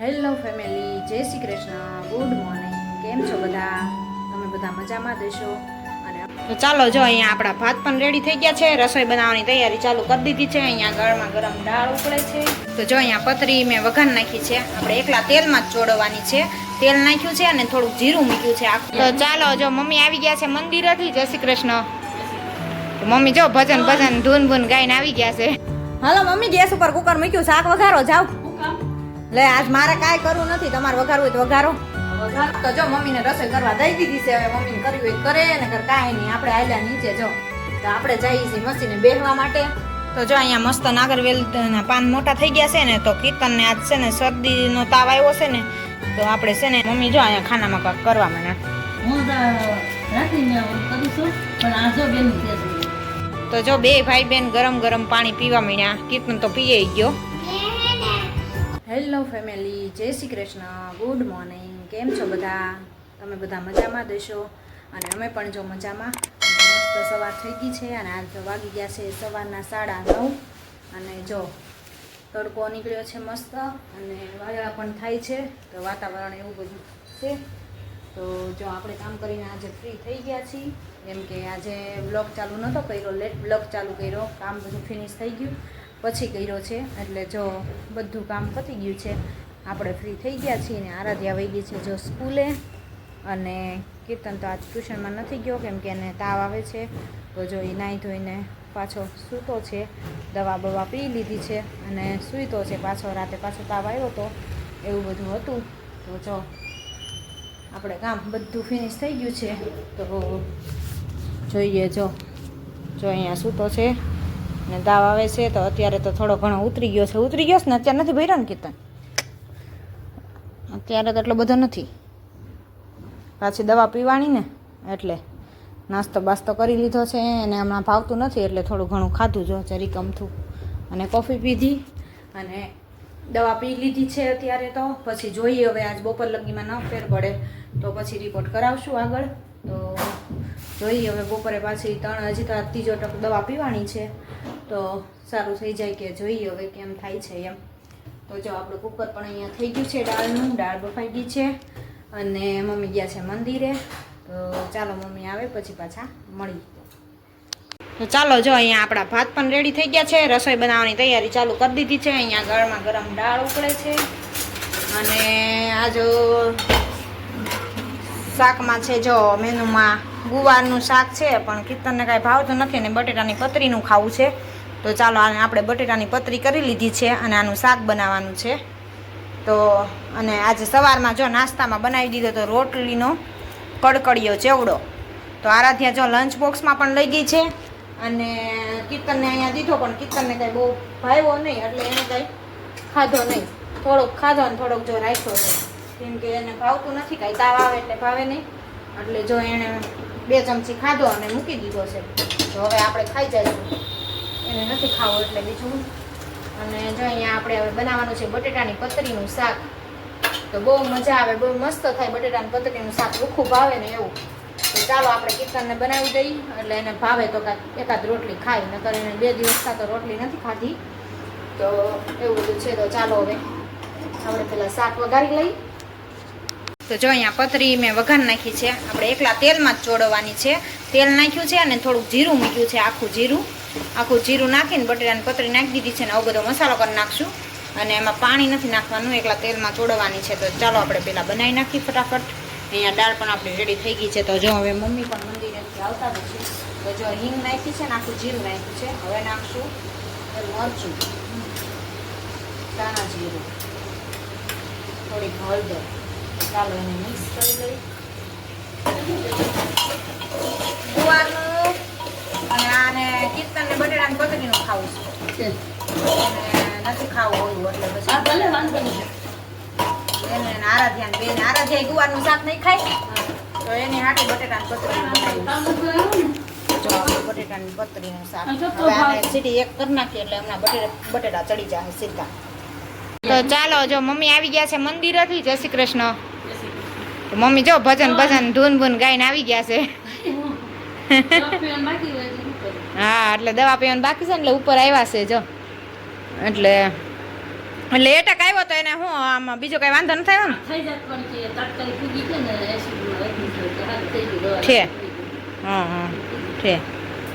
Hello family જય Shri Krishna good morning કેમ છો બધા? તમે બધા મજામાં દેશો અને તો ચાલો જો અહીંયા આપણા ભાત પણ રેડી થઈ ગયા છે રસોઈ બનાવવાની તૈયારી ચાલુ કરી દીધી છે અહીંયા ગળમાં ગરમ દાળ ઉકળે છે. તો જો અહીંયા પતરી મેં વઘાર નાખી છે આપણે એકલા તેલમાં જ ચોડવાની છે. તેલ નાખ્યું છે અને થોડુંક જીરું મૂક્યું છે આખું. તો ચાલો જો મમ્મી આવી ગયા છે મંદિરેથી જય શ્રી કૃષ્ણ. તો મમ્મી જો ભજન ભજન ધૂન ભૂન ગાઈને આવી ગયા છે. હાલો મમ્મી ગેસ ઉપર કુકર મૂક્યું શાક વઘારો જાવ લે આજ મારે કાંઈ કરવું નથી તમારે વઘારવું હોય તો વઘારો. તો જો મમ્મીને રસોઈ કરવા દઈ દીધી છે હવે મમ્મીને કરવી હોય કરે ને કર કાંઈ નહીં આપણે આયલા નીચે જો. તો આપણે જઈએ છીએ મસીને બેહવા માટે. તો જો અહીંયા મસ્ત નાગરવેલના પાન મોટા થઈ ગયા છે ને તો કીર્તનને આજ છે ને શરદીનો તાવ આવ્યો છે ને તો આપણે છે ને મમ્મી જો અહીંયા ખાનામાં કાંઈક કરવા મને. હું તો રાત્રિને કરું છું પણ આ જો બેન તો જો બે ભાઈ બેન ગરમ ગરમ પાણી પીવા માંડ્યા કીર્તન તો પીએ ગયો. હેલો ફેમિલી જય શ્રી કૃષ્ણ. ગુડ મોર્નિંગ કેમ છો બધા? તમે બધા મજામાં દેશો અને અમે પણ જો મજામાં. મસ્ત સવાર થઈ ગઈ છે અને આજ તો વાગી ગયા છે સવારના સાડા નવ. અને જો, તડકો નીકળ્યો છે મસ્ત. અને વાદળા પણ થાય છે. તો વાતાવરણ એવું બધું છે. તો જો આપણે કામ કરીને આજે ફ્રી થઈ ગયા છીએ. એમ કે આજે બ્લોગ ચાલુ નહોતો કર્યો. લેટ બ્લોગ ચાલુ કર્યો. કામ બધું ફિનિશ થઈ ગયું. પછી કર્યો છે. એટલે જો બધું કામ પતી ગયું છે, આપણે ફ્રી થઈ ગયા છીએ ને આરાધ્યા વહી ગઈ છે જો સ્કૂલે. અને કીર્તન તો આજ ટ્યુશનમાં નથી ગયો, કેમ કે એને તાવ આવે છે. તો જો એ નાહી ધોઈને પાછો સૂતો છે, દવા બવા પી લીધી છે અને સૂતો છે પાછો રાતે પાછો તાવ આવ્યો તો એવું બધું હતું. તો જો આપણે કામ બધું ફિનિશ થઈ ગયું છે. તો જોઈએ જો જો અહીંયા સૂતો છે. ને તાવ આવે છે તો અત્યારે તો થોડો ઘણો ઉતરી ગયો છે. ઉતરી ગયો છે ને અત્યારે નથી ભર્યો ને કીર્તન? અત્યારે તો એટલો બધો નથી. પાછી દવા પીવાની ને એટલે નાસ્તો બાસ્તો કરી લીધો છે અને હમણાં ભાવતું નથી એટલે થોડું ઘણું ખાધું જો જરી કમથું અને કોફી પીધી અને દવા પી લીધી છે અત્યારે તો. પછી જોઈએ હવે આજ બપોર લગીમાં ન ફેર પડે તો પછી રિપોર્ટ કરાવશું આગળ. તો જોઈએ. હવે બપોરે પાછી ત્રણ હજી તો ત્રીજો ટક દવા પીવાની છે. તો સારું થઈ જાય કે જોઈએ હવે કેમ થાય છે એમ. તો જો આપણું કુકર પણ અહીંયા થઈ ગયું છે દાળનું દાળ બફાઈ ગઈ છે. અને મમ્મી ગયા છે મંદિરે. તો ચાલો મમ્મી આવે પછી પાછા મળી. તો ચાલો જો અહીંયા આપણા ભાત પણ રેડી થઈ ગયા છે. રસોઈ બનાવવાની તૈયારી ચાલુ કરી દીધી છે. અહીંયા ગળમાં ગરમ દાળ ઉકળે છે. અને આ જો શાકમાં છે જો મેનુમાં ગુવારનું શાક છે, પણ કીર્તનને કાંઈ ભાવતું નથી અને બટેટાની પતરીનું ખાવું છે. તો ચાલો આને આપણે બટેટાની પતરી કરી લીધી છે અને આનું શાક બનાવવાનું છે. તો અને આજે સવારમાં જો નાસ્તામાં બનાવી દીધો તો રોટલીનો કડકડિયો ચેવડો. તો આરાધ્યા જો લંચ બોક્સમાં પણ લઈ ગઈ છે અને કીર્તનને અહીંયા દીધો, પણ કીર્તનને કાંઈ બહુ ભાવ્યો નહીં, એટલે એને કાંઈ ખાધો નહીં. થોડોક ખાધો અને થોડોક જો રાખ્યો છે. કેમ કે એને ભાવતું નથી, કાંઈ તાવ આવે એટલે ભાવે નહીં. એટલે જો એણે બે ચમચી ખાધો અને મૂકી દીધો છે. તો હવે આપણે ખાઈ જઈશું. એને નથી ખાવું એટલે બીજું. અને જો અહીંયા આપણે હવે બનાવવાનું છે બટેટાની પતરીનું શાક. તો બહુ મજા આવે, બહુ મસ્ત થાય બટેટાની પતરીનું શાક. ભૂખું ભાવે ને એવું. તો ચાલો આપણે કિચનને બનાવી દઈએ એટલે એને ભાવે તો એકાદ રોટલી ખાય, નકર એને બે દિવસ તો રોટલી નથી ખાધી. તો એવું બધું છે. તો ચાલો હવે. આપણે પેલા શાક વઘારી લઈ. તો જો અહીંયા પતરી મેં વઘાર નાખી છે. આપણે એકલા તેલમાં જ ચોડવાની છે. તેલ નાખ્યું છે અને થોડુંક જીરું મૂક્યું છે, આખું જીરું. આખું જીરું નાખીને બટેટાની પતરી નાખી દીધી છે અને આવો બધો મસાલો કરી નાખશું. અને એમાં પાણી નથી નાખવાનું, એકલા તેલમાં ચોડવાની છે. તો ચાલો આપણે પહેલાં બનાવી નાખીએ ફટાફટ. અહીંયા દાળ પણ આપણી રેડી થઈ ગઈ છે. તો જો હવે મમ્મી પણ મંદિરેથી આવતા નથી તો જો હિંગ નાખી છે ને આખું જીરું નાખ્યું છે. હવે નાખશું મરચું. દાણા જીરું. થોડીક હળદર. ચાલો એને મિક્સ કરી અને આને કીર્તનને બટેટાની પતરીનું ખાવું છે નથી ખાવું ઓલું એટલે આ ભલે પછી વાંધો નહીં એને અને બેન આરાધ્યા ગુવારનું શાક નહીં ખાય તો એની હાટી બટેટાની ને આપણે બટેટાની પતરીનું શાક સીધી એક કરી એટલે બટેટા બટેટા ચડી જાય સીધા તો ચાલો, જો મમ્મી આવી ગયા છે મંદિરેથી, જય શ્રી કૃષ્ણ. મમ્મી જો ભજન ભજન ધૂન ભૂન ગાઈને આવી ગયા છે? હા, એટલે દવા પીવાનું બાકી છે એટલે ઉપર આવ્યા છે જો. એટલે એટલે એટક આવ્યો તો એને હું આમાં બીજો કઈ વાંધો નથી થયો છે. હા હા છે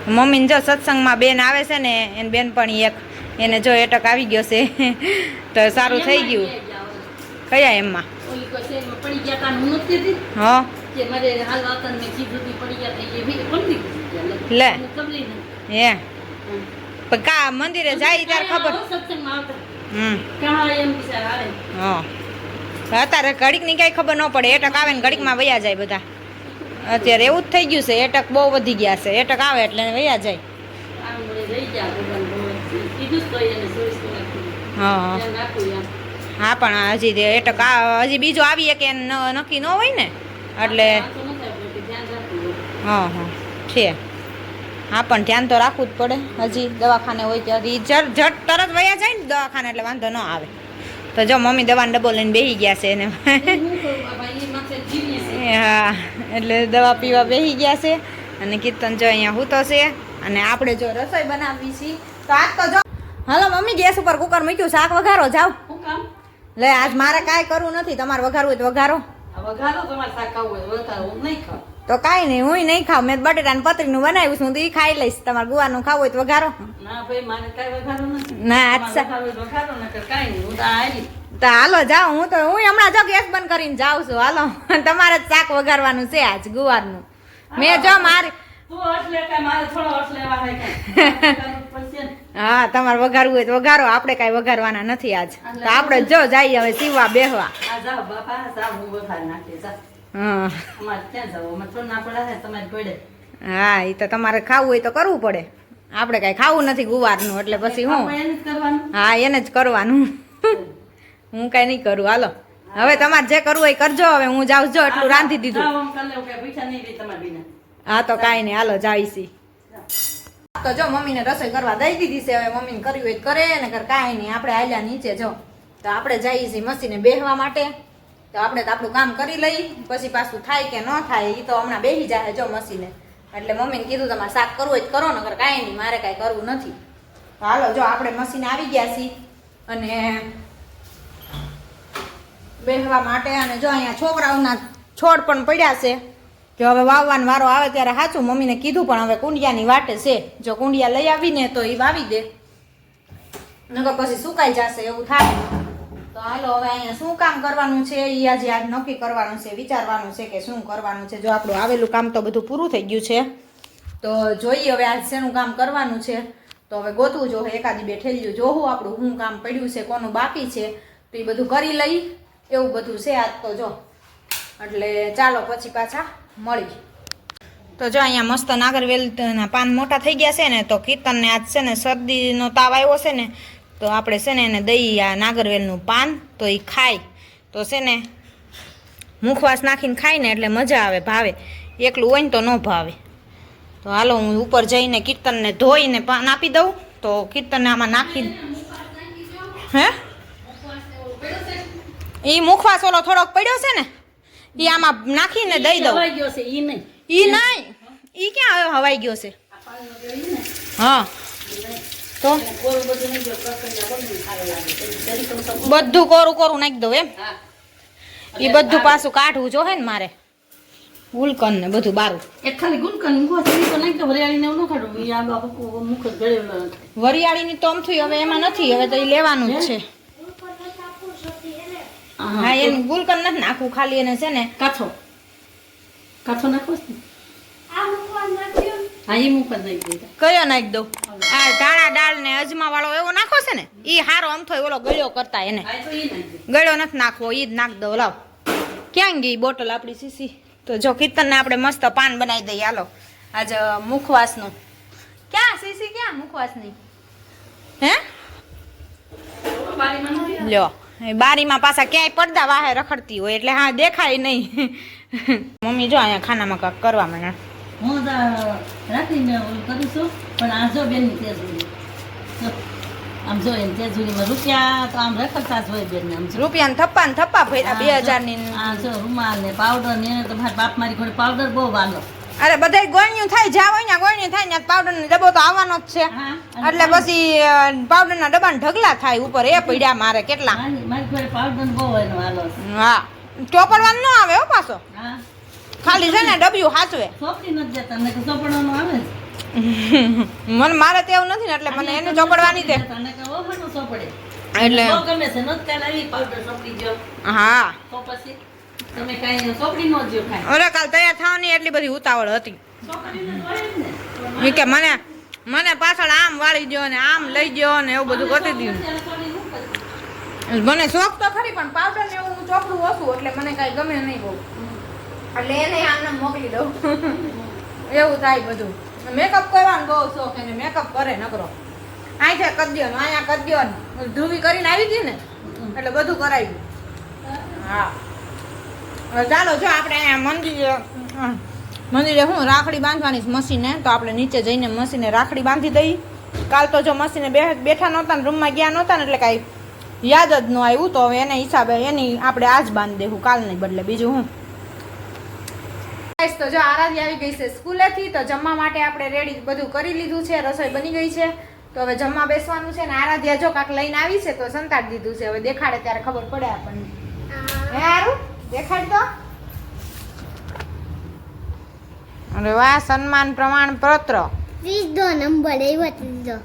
મમ્મીને જો સત્સંગમાં બેન આવે છે ને, એને બેન પણ એક, એને જો એટક આવી ગયો છે. તો સારું થઈ ગયું. કયા એમમાં? પડી ગયા તા હું નથી હા. કે મારે હાલ વાતન મેં કીધું તી પડી ગયા તા એ બી પડી લે. મને ખબર નહીં. હે. પણ કા મંદિરે જાય ત્યારે ખબર? આવો સત્સંગમાં આવતા. હમ. કાં એમ બિચારા આવે હા. અત્યારે ઘડીકની કઈ ખબર ન પડે એટક આવે ને ઘડીકમાં વયા જાય બધા. અત્યારે એવું જ થઈ ગયું છે એટક બહુ વધી ગયા છે એટક આવે એટલે વયા જાય. હા. હા પણ હજી તે એટક હજી બીજો આવીએ કે નક્કી ન હોય ને. એટલે તો. હા હા. છે. હા પણ ધ્યાન તો રાખવું જ પડે. હજી દવાખાને હોય ત્યારે જટ જટ તરત વયા જાય ને દવાખાને એટલે વાંધો ન આવે. તો જો મમ્મી દવાનો ડબ્બો લઈને બેસી ગયા છે એને. એ હું એ. એ એટલે દવા પીવા બેસી ગયા છે. અને કીર્તન જો અહીંયા હૂતો છે. અને આપણે જો રસોઈ બનાવવી છીએ તો આજ તો જો હાલો મમ્મી ગેસ ઉપર કુકર મૂક્યું. શાક વઘારો જાવ કામ? લે આજ મારે કાંઈ કરવું નથી. તમારે વઘારવું હોય તો વઘારો. વઘારો તમારે શાક ખાવું હોય, વઘારો. હું નહીં ખાવ તો કાંઈ નહીં હું નહીં ખાવ મેં બટેટાને પતરીનું બનાવ્યું છે તો એ ખાઈ લઈશ. તમારે ગુવાનું ખાવું હોય તો વઘારો. ના ભાઈ મારે કાંઈ વઘારો નથી. ના આજ વઘારો હોય તો કાંઈ નહીં. હું તો આ તો હાલો જાઉં હું તો હું હમણાં જો ગેસ બંધ કરીને જાઉં છું. હાલો. તમારે જ શાક વઘારવાનું છે આજ ગુવારનું. મેં જો મારી તું હર્ષ લે મારે થોડો હર્ષ લેવા હા તમારે વઘારવું હોય તો વઘારો. આપણે કાંઈ વઘારવાના નથી આજ. તો આપણે જો જઈએ હવે સીવા બેહવા. હું એ તો તમારે ખાવું હોય તો કરવું પડે. આપણે કાંઈ ખાવું નથી ગુવારનું એટલે પછી હું. હા એને જ કરવાનું. હું કાંઈ નહીં કરું. હાલો. હવે તમારે જે કરવું હોય એ કરજો. હવે હું જાઉં જો એટલું રાંધી દીધું. હા તો કાંઈ નહીં. હાલો જાવીશી તો જો મમ્મીને રસોઈ કરવા દઈ દીધી છે, હવે મમ્મીને કર્યું હોય કરે ને કર કાંઈ નહીં. આપણે આલ્યા નીચે જો. તો આપણે જઈએ છીએ મસીને બેહવા માટે. તો આપણે તો આપણું કામ કરી લઈ, પછી પાછું થાય કે ન થાય એ તો હમણાં બેસી જાય જો મસીને. એટલે મમ્મીને કીધું, તમારે શાક કરવું હોય કરો કર કાંઈ નહીં, મારે કાંઈ કરવું નથી. તો હાલો, જો આપણે મસીને આવી ગયા છીએ. અને બેહવા માટે, અને જો અહીંયા છોકરાઓના છોડ પણ પડ્યા છે. કે હવે વાવવાનો વારો આવે ત્યારે સાચું મમ્મીને કીધું, પણ હવે કુંડિયાની વાટે છે. જો કુંડિયા લઈ આવીને તો એ વાવી દે. નકર પછી સુકાઈ જશે, એવું થાય. તો હાલો, હવે અહીંયા શું કામ કરવાનું છે? એ આજે આજ નક્કી કરવાનું છે, વિચારવાનું છે કે શું કરવાનું છે? જો આપણું આવેલું કામ તો બધું પૂરું થઈ ગયું છે. તો જોઈએ હવે આજ શેનું કામ કરવાનું છે. તો હવે ગોતવું જો, એકાદી બે ઠેલ્યું જોવું આપણું શું કામ પડ્યું છે, કોનું બાકી છે. તો એ બધું કરી લઈ. એવું બધું છે આજ તો જો. એટલે ચાલો પછી પાછા. મળી તો જો અહીંયા મસ્ત નાગરવેલના પાન મોટા થઈ ગયા છે ને, તો કીર્તનને આજ છે ને શરદીનો તાવ આવ્યો છે ને, તો આપણે છે ને એને દઈ આ નાગરવેલનું પાન, તો એ ખાય. તો છે ને મુખવાસ નાખીને ખાય ને એટલે મજા આવે, ભાવે. એકલું હોય ને તો ન ભાવે. તો હાલો હું ઉપર જઈને કીર્તનને ધોઈને પાન આપી દઉં. તો કીર્તનને આમાં નાખી હે? એ મુખવાસ ઓલો થોડોક પડ્યો છે ને એ આમાં નાખીને દઈ દઉં. હવાઈ ગયો છે, ઈ નહીં. ઈ નહીં. ઈ ક્યાં હવે હવાઈ ગયો છે? ઈ હા. તો? બધું કોરું કોરું નાખી દઉં એમ? ઈ બધું પાછું કાઢવું જોહે ને મારે. ગુલકન ને બધું બારું. એક ખાલી ગુલકન તો નહીં દો, વરિયાળીને ન કાઢવું. ઈ આ બાપુ મુખ જ. વરિયાળીની તો અમથું હવે એમાં નથી હવે તો એ લેવાનું જ છે. હા એને ગુલકન નથી નાખવું ખાલી એને છે ને કાથો. કાથો નાખો છે હા એ નાખી કયો નાખી દઉં? આ ધાણા દાળ ને અજમા વાળો એવો નાખો છે ને એ હારો અમથો ઓલો ગળ્યો કરતા એને. ગળ્યો નથી નાખવો એ જ નાખ દઉં લાવ. ક્યાં ગઈ બોટલ આપણી સીસી? તો જો કીર્તનને આપણે મસ્ત પાન બનાવી દઈએ હાલો. આજે મુખવાસનું. ક્યાં સીસી ક્યાં મુખવાસની? હે? લ્યો. બારીમાં પાછા ક્યાંય પડદા વાહે રખડતી હોય એટલે હા દેખાય નહીં. મમ્મી જો અહીંયા ખાનામાં કાંક કરવા મને હું ઓલું કરું છું પણ આ જો બેન જો, આમ જો એની રૂપિયા તો આમ રખડતા જ હોય બેનને આમ. રૂપિયા થપ્પા ને થપ્પા ભર્યા બે હજારની આ જો રૂમાલ ને પાવડર ને એને તો મારા બાપ મારી ઘોડે પાવડર બહુ વાલો. અરે બધાય ગોળ્યું થાય જ્યાં હોય ને ગોળ્યું થાય ને પાવડર નો ડબ્બો તો આવવાનો જ છે. એટલે પછી પાવડર ના ડબ્બા ઢગલા થાય ઉપર એ પડ્યા મારે કેટલા. હા. ચોપડવાનું ન આવે હો પાછો. ખાલી છે ને ડબ્યું જ. મને મારે તો એવું નથી ને એટલે મને એને ચોપડવાની. એટલે છે દ્યો. હા. તો પછી? તમે કાંઈ સોંપડી નો જો ખાય અરે કાલ તૈયાર થવાની એટલી બધી ઉતાવળ હતી. એ કે મને મને પાછળ આમ વાળી દ્યો ને આમ લઈ દ્યો ને એવું બધું કરી દીધું. સોંપડી? મને શોખ તો ખરી પણ પાવડર ને એવું ચોપડું ઓછું એટલે મને કાંઈ ગમે નહીં બહુ. એટલે એને આમને મોકલી દઉં. એવું થાય બધું. મેકઅપ કરવાનો બહુ શોખ એને મેકઅપ કરે નકરો. અહીંયા કરી દ્યો ને અહીંયા કરી દો ને. ધ્રુવી કરીને આવી હતી ને એટલે બધું કરાવ્યું હા. ચાલો જો આપણે અહીંયા મંદિરે મંદિરે હું રાખડી બાંધવાની મશીને તો આપણે નીચે જઈને મશીને રાખડી બાંધી દઈ. કાલ તો જો મશીને બેઠા નહોતા ને રૂમમાં ગયા નહોતા ને એટલે કાંઈ યાદ જ ન આવ્યું તો હવે એને હિસાબે એની આપણે આજ બાંધી દેવું કાલ નહીં બદલે બીજું હું. તો જો આરાધી આવી ગઈ છે સ્કૂલેથી તો જમવા માટે આપણે રેડી બધું કરી લીધું છે રસોઈ બની ગઈ છે. તો હવે જમવા બેસવાનું છે ને આરાધ્યા જો કાંક લઈને આવી છે તો સંતાડી દીધું છે. હવે દેખાડે ત્યારે ખબર પડે આપણને. હે હારું? દેખાડ તો અરે વાહ સન્માન પ્રમાણપત્ર. ત્રીજો નંબર આવ્યો ત્રીજો.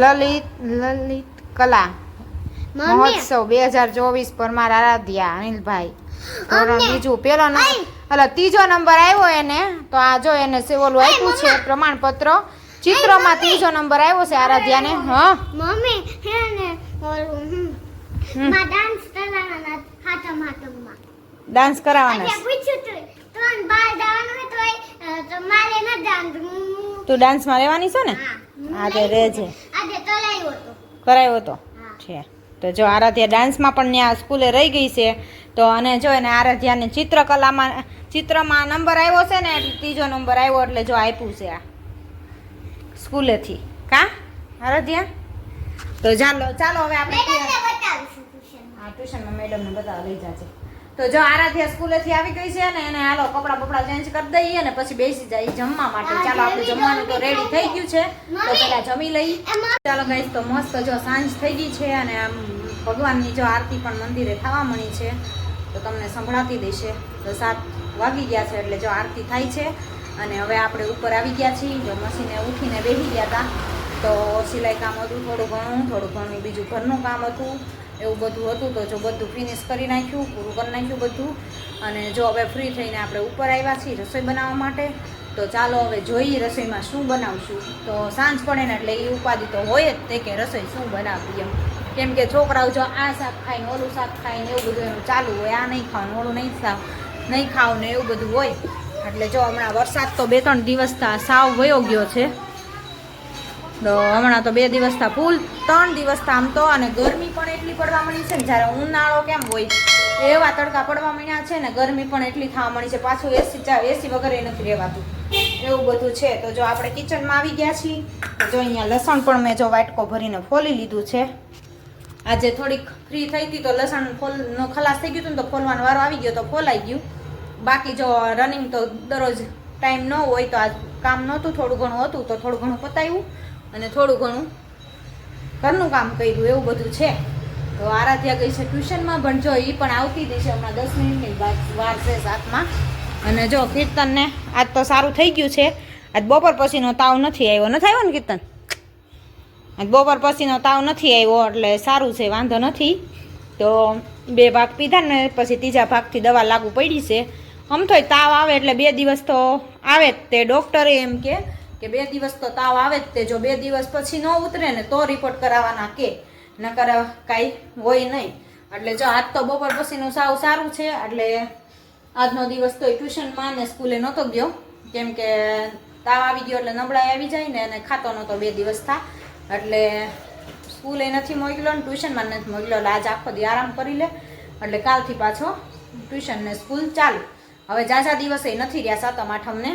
લલિત લલિત કલા. મહોત્સવ બે હજાર ચોવીસ પરમાર આરાધ્યા અનિલભાઈ. ધોરણ બીજું પેલો નંબર. એટલે ત્રીજો નંબર આવ્યો એને. તો આ જો એને ઓલું આપ્યું છે પ્રમાણપત્ર. ચિત્રમાં ત્રીજો નંબર આવ્યો છે આરાધ્યાને. હા. મમ્મી હે ને ઓલું. માં ડાન્સ કરવાના હાથમ હાથમમાં ડાન્સ કરાવવાનો છે. પૂછ્યું તું ત્રણ બાર જવાનું હોય તોય, તો મારે ન ડાન્સ તું ડાન્સમાં રહેવાની છે ને? હા, તે રહેજે. આજે તલાયો હતો. કરાવ્યો તો? હા. છે. તો જો આરાધ્યા ડાન્સમાં પણ ત્યાં સ્કૂલે રહી ગઈ છે તો અને જો એને આરાધ્યાને ચિત્રકલામાં ચિત્રમાં નંબર આવ્યો છે ને એટલે ત્રીજો નંબર આવ્યો એટલે જો આપ્યું છે આ સ્કૂલેથી. કા? આરાધ્યા? તો ચાલો ચાલો હવે આપણે મેડમને ટ્યુશનમાં. મેડમને બધા લઈ જાજે. તો જો આરાધ્યા સ્કૂલેથી આવી ગઈ છે ને એને હાલો કપડાં બપડા ચેન્જ કરી દઈએ ને પછી બેસી જાય જમવા માટે. ચાલો આપણે જમવાનું તો રેડી થઈ ગયું છે. તો પેલા જમી લઈ. ચાલો ગાઈસ તો મસ્ત જો સાંજ થઈ ગઈ છે અને આમ ભગવાનની જો આરતી પણ મંદિરે થવા મળી છે. તો તમને સંભળાતી દેશે. તો સાત વાગી ગયા છે એટલે જો આરતી થાય છે. અને હવે આપણે ઉપર આવી ગયા છીએ. જો મશીને ઉઠીને બેસી ગયા હતા. તો સિલાઈ કામ હતું થોડું ઘણું થોડું ઘણું બીજું ઘરનું કામ હતું. એવું બધું હતું તો જો બધું ફિનિશ કરી નાખ્યું, પૂરું કરી નાખ્યું બધું અને જો હવે ફ્રી થઈને આપણે ઉપર આવ્યા છીએ રસોઈ બનાવવા માટે, તો ચાલો હવે જોઈએ રસોઈમાં શું બનાવશું. તો સાંજ પડે ને એટલે એ ઉપાધિ તો હોય જ તે કે રસોઈ શું બનાવવી એમ. કેમ કે છોકરાઓ જો આ શાક ખાય ને ઓલું શાક ખાય ને એવું બધું એનું ચાલુ હોય, આ નહીં ખાવાનું ઓલું નહીં ખાવ નહીં ખાવ ને એવું બધું હોય. એટલે જો હમણાં વરસાદ તો બે ત્રણ દિવસ સાવ વયો ગયો છે. હમણાં તો બે દિવસ થા ફૂલ, ત્રણ દિવસ થા આમ તો, અને ગરમી પણ એટલી પડવા મળી છે ને, જ્યારે ઉનાળો કેમ હોય, એવા તડકા પડવા માંડ્યા છે ને, ગરમી પણ એટલી થવા મળી છે, પાછું એસી એસી વગર એ નથી રહેવાતું. એવું બધું છે. તો જો આપણે કિચનમાં આવી ગયા છીએ જો અહીંયા લસણ પણ મેં જો વાટકો ભરીને ફોલી લીધું છે. આજે થોડીક ફ્રી થઈ હતી, તો લસણ ફોલનો ખલાસ થઈ ગયું હતું ને, તો ફોલવાનો વારો આવી ગયો, તો ફોલાઈ ગયું. બાકી જો રનિંગ તો દરરોજ ટાઈમ ન હોય, તો આજ કામ નહોતું, થોડું ઘણું હતું, તો થોડું ઘણું પતાવ્યું અને થોડું ઘણું ઘરનું કામ કર્યું, એવું બધું છે. તો આરાધ્યા ગઈ છે ટ્યુશનમાં, પણ જો એ પણ આવતી દેશે હમણાં દસ મિનિટની વાર છે સાતમાં. અને જો કીર્તનને આજ તો સારું થઈ ગયું છે. આજ બપોર પછીનો તાવ નથી આવ્યો. નથી આવ્યો ને કીર્તન? આજ બપોર પછીનો તાવ નથી આવ્યો, એટલે સારું છે, વાંધો નથી. તો બે ભાગ પીધા ને પછી ત્રીજા ભાગથી દવા લાગુ પડી છે. આમ તો તાવ આવે એટલે બે દિવસ તો આવે તે ડૉક્ટરે એમ કે કે બે દિવસ તો તાવ આવે જ તે, જો બે દિવસ પછી ન ઉતરે ને તો રિપોર્ટ કરાવવાના કે. નકર કાંઈ હોય નહીં. એટલે જો આજ તો બપોર પછીનું સાવ સારું છે, એટલે આજનો દિવસ તો ટ્યુશનમાં ને સ્કૂલે નહોતો ગયો. કેમ કે તાવ આવી ગયો એટલે નબળાઈ આવી જાય ને અને ખાતો નહોતો બે દિવસ થા. એટલે સ્કૂલે નથી મોકલ્યો ને ટ્યુશનમાં નથી મોકલ્યો, એટલે આજ આખો દી આરામ કરી લે. એટલે કાલથી પાછો ટ્યુશન ને સ્કૂલ ચાલુ. હવે જાજા દિવસે નથી રહ્યા સાતમ આઠમને.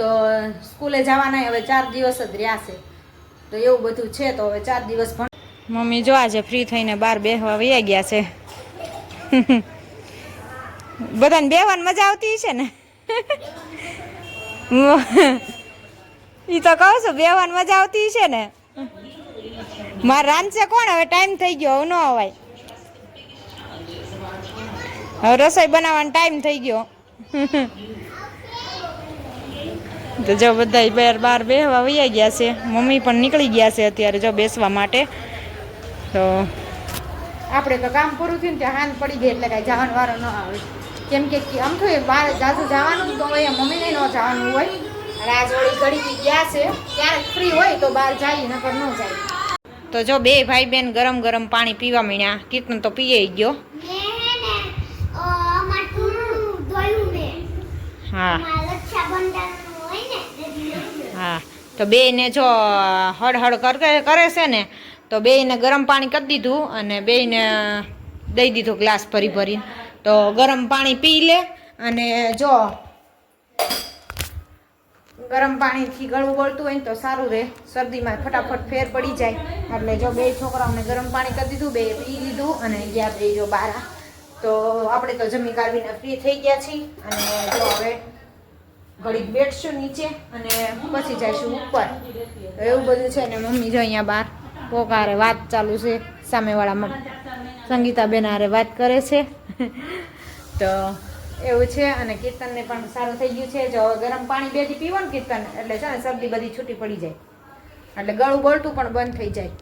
તો સ્કૂલે જવાના, હવે ચાર દિવસ જ રહ્યા છે. તો એવું બધું છે, તો હવે ચાર દિવસ પણ મમ્મી, જો આજે ફ્રી થઈને બહાર બેહવા વૈયા ગયા છે. બધાને બેહવાની મજા આવતી છે ને? એ તો કહું છું, બેહવાની મજા આવતી છે ને? મારે રાંધશે કોણ? હવે ટાઈમ થઈ ગયો, હવે ન અવાય. હવે રસોઈ બનાવવાનો ટાઈમ થઈ ગયો. તો જો બધા બહાર બહાર બેસવા વૈયા ગયા છે મમ્મી પણ નીકળી ગયા છે અત્યારે જો બેસવા માટે. તો આપણે તો કામ પૂરું થયું ને ત્યાં હાન પડી ગઈ એટલે કાંઈ જવાનો વારો ન આવે. કેમ કે આમ તો બહાર જાજુ જવાનું તો હોય મમ્મીને ન જવાનું હોય. રાજવાળી ઘડી ગયા છે ક્યારેક ફ્રી હોય તો બહાર જાય નકર ન જાય. તો જો બે ભાઈ બેન ગરમ ગરમ પાણી પીવા માંડ્યા કીર્તન તો પીએ ગયો. મેં હે ને અ, અમાર ટૂનું ધોયું મેં હા અમાર રક્ષાબંધન હોય ને એટલે હા તો બેયને જો હળહળ કરે છે ને, તો બેયને ગરમ પાણી કરી દીધું અને બેયને દઈ દીધું ગ્લાસ ભરી ભરીને. તો ગરમ પાણી પી લે અને જો ગરમ પાણીથી ગળું ગળતું હોય ને તો સારું રહે. શરદીમાં ફટાફટ ફેર પડી જાય. એટલે જો બે છોકરાઓને ગરમ પાણી કરી દીધું, બે પી લીધું અને ગયા બે જો બારા. તો આપણે તો જમી કાઢીને ફ્રી થઈ ગયા છીએ. અને જો હવે ઘડીક બેઠશું નીચે અને પછી જઈશું ઉપર. એવું બધું છે ને મમ્મી જો અહીંયા બહાર પોકારે વાત ચાલુ છે સામેવાળામાં સંગીતાબેન હારે વાત કરે છે. તો એવું છે અને કીર્તનને પણ સારું થઈ ગયું છે. જો ગરમ પાણી બેથી પીવો ને કીર્તન એટલે છે ને શરદી બધી છૂટી પડી જાય. એટલે ગળું બળતું પણ બંધ થઈ જાય.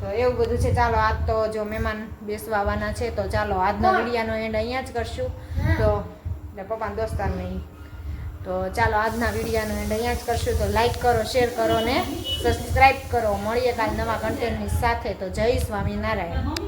તો એવું બધું છે. ચાલો આજ તો જો મહેમાન બેસવા આવવાના છે તો ચાલો આજનો વિડીયાનો એન્ડ અહીંયા જ કરશું. તો એટલે પપ્પા દોસ્તાર નહીં તો ચાલો આજના વિડીયાનો એન્ડ અહીંયા જ કરશું. તો લાઇક કરો શેર કરો ને સબસ્ક્રાઈબ કરો. મળીએ કાલ નવા કન્ટેન્ટની સાથે. તો જય સ્વામિનારાયણ.